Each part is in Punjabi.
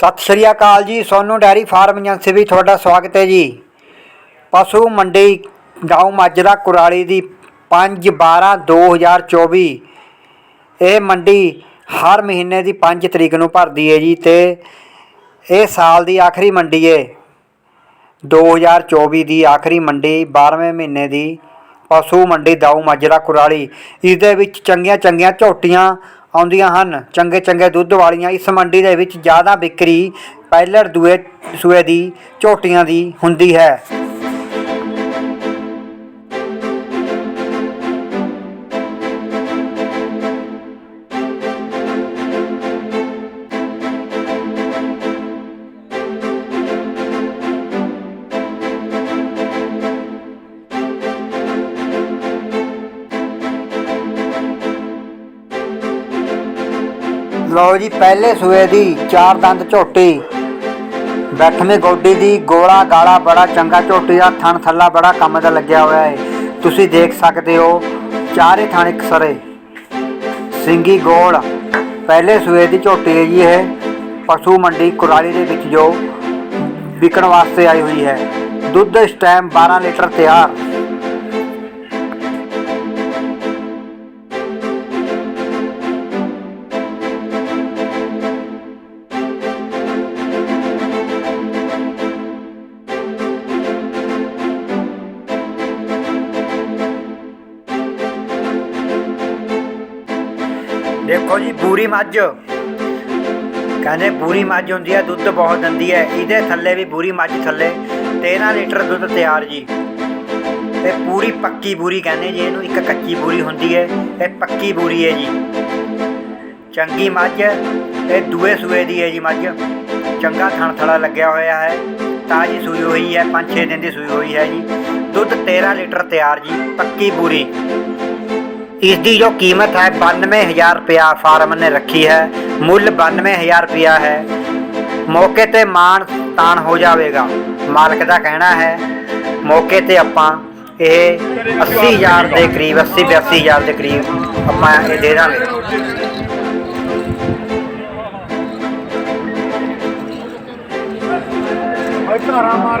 ਸਤਿ ਸ਼੍ਰੀ ਅਕਾਲ ਜੀ, ਸੋਨੂ ਡੈਰੀ ਫਾਰਮ ਏਜੰਸੀ ਵਿੱਚ ਤੁਹਾਡਾ ਸਵਾਗਤ ਹੈ ਜੀ। ਪਸ਼ੂ ਮੰਡੀ ਗਾਉਂ ਮਾਜਰਾ ਕੁਰਾਲੀ ਦੀ 5 12 2024 ਇਹ ਮੰਡੀ ਹਰ ਮਹੀਨੇ ਦੀ 5 ਤਰੀਕ ਨੂੰ ਭਰਦੀ ਹੈ ਜੀ ਤੇ ਇਹ ਸਾਲ ਦੀ ਆਖਰੀ ਮੰਡੀ ਹੈ 2024 ਦੀ ਆਖਰੀ ਮੰਡੀ 12ਵੇਂ ਮਹੀਨੇ ਦੀ ਪਸ਼ੂ ਮੰਡੀ ਦਾਊ ਮਾਜਰਾ ਕੁਰਾਲੀ। ਇਸ ਦੇ ਵਿੱਚ ਚੰਗੀਆਂ ਚੰਗੀਆਂ ਝੋਟੀਆਂ ਆਉਂਦੀਆਂ ਹਨ। ਚੰਗੇ ਚੰਗੇ ਦੁੱਧ ਵਾਲੀਆਂ ਇਸ ਮੰਡੀ ਦੇ ਵਿੱਚ ਜ਼ਿਆਦਾ ਵਿਕਰੀ ਪਹਿਲਰ ਦੂਏ, ਸੂਏ ਦੀ, ਝੋਟੀਆਂ ਦੀ ਹੁੰਦੀ ਹੈ। ਲਓ ਜੀ, ਪਹਿਲੇ ਸੂਏ ਦੀ ਚਾਰ ਦੰਦ ਝੋਟੀ। ਬੈਠਵੇਂ ਗੋਡੀ ਦੀ ਗੋਲਾ ਗਾਲਾ ਬੜਾ ਚੰਗਾ ਝੋਟੀ ਦਾ ਥਣ ਥੱਲਾ ਬੜਾ ਕੰਮ ਦਾ ਲੱਗਿਆ ਹੋਇਆ ਹੈ ਤੁਸੀਂ ਦੇਖ ਸਕਦੇ ਹੋ, ਚਾਰੇ ਥਣ ਇੱਕ ਸਰੇ। ਸਿੰਗੀ ਗੋਲ, ਪਹਿਲੇ ਸੂਏ ਦੀ ਝੋਟੀ ਹੈ ਜੀ ਇਹ। ਪਸ਼ੂ ਮੰਡੀ ਕੁਰਾਲੀ ਦੇ ਵਿੱਚ ਜੋ ਵਿਕਣ ਵਾਸਤੇ ਆਈ ਹੋਈ ਹੈ। ਦੁੱਧ ਇਸ ਟਾਈਮ 12 ਲੀਟਰ ਤਿਆਰ। ਦੇਖੋ ਜੀ, ਬੂਰੀ ਮੱਝ। ਕਹਿੰਦੇ ਬੂਰੀ ਮੱਝ ਹੁੰਦੀ ਹੈ, ਦੁੱਧ ਬਹੁਤ ਦਿੰਦੀ ਹੈ। ਇਹਦੇ ਥੱਲੇ ਵੀ ਬੂਰੀ ਮੱਝ ਥੱਲੇ 13 ਲੀਟਰ ਦੁੱਧ ਤਿਆਰ ਜੀ। ਇਹ ਪੂਰੀ ਪੱਕੀ ਬੂਰੀ ਕਹਿੰਦੇ ਜੀ, ਇਹਨੂੰ ਇੱਕ ਕੱਚੀ ਬੂਰੀ ਹੁੰਦੀ ਹੈ। ਇਹ ਪੱਕੀ ਬੂਰੀ ਹੈ ਜੀ। ਚੰਗੀ ਮੱਝ, ਇਹ ਦੂਏ ਸੂਏ ਦੀ ਹੈ ਜੀ ਮੱਝ। ਚੰਗਾ ਥਣ ਥੜਾ ਲੱਗਿਆ ਹੋਇਆ ਹੈ। ਤਾਜੀ ਸੂਈ ਹੋਈ ਹੈ 5-6 ਦਿਨ ਦੀ ਸੂਈ ਹੋਈ ਹੈ ਜੀ। ਦੁੱਧ 13 ਲੀਟਰ ਤਿਆਰ ਜੀ, ਪੱਕੀ ਬੂਰੀ। ਇਸ ਦੀ ਜੋ ਕੀਮਤ ਹੈ 92000 ਰੁਪਇਆ ਫਾਰਮ ਨੇ ਰੱਖੀ ਹੈ। ਮੁੱਲ 92000 ਰੁਪਇਆ ਹੈ। ਮੌਕੇ ਤੇ ਮਾਨ ਤਾਨ ਹੋ ਜਾਵੇਗਾ। ਮਾਲਕ ਦਾ ਕਹਿਣਾ ਹੈ, ਮੌਕੇ ਤੇ ਆਪਾਂ ਇਹ 80000 ਦੇ ਕਰੀਬ 80 82000 ਦੇ ਕਰੀਬ ਆਪਾਂ ਇਹ ਦੇ ਦਾਂਗੇ। ਧਾਰਾ ਮਾਰ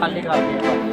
ਖਾਲੀ ਕਰਦੇ ਆ।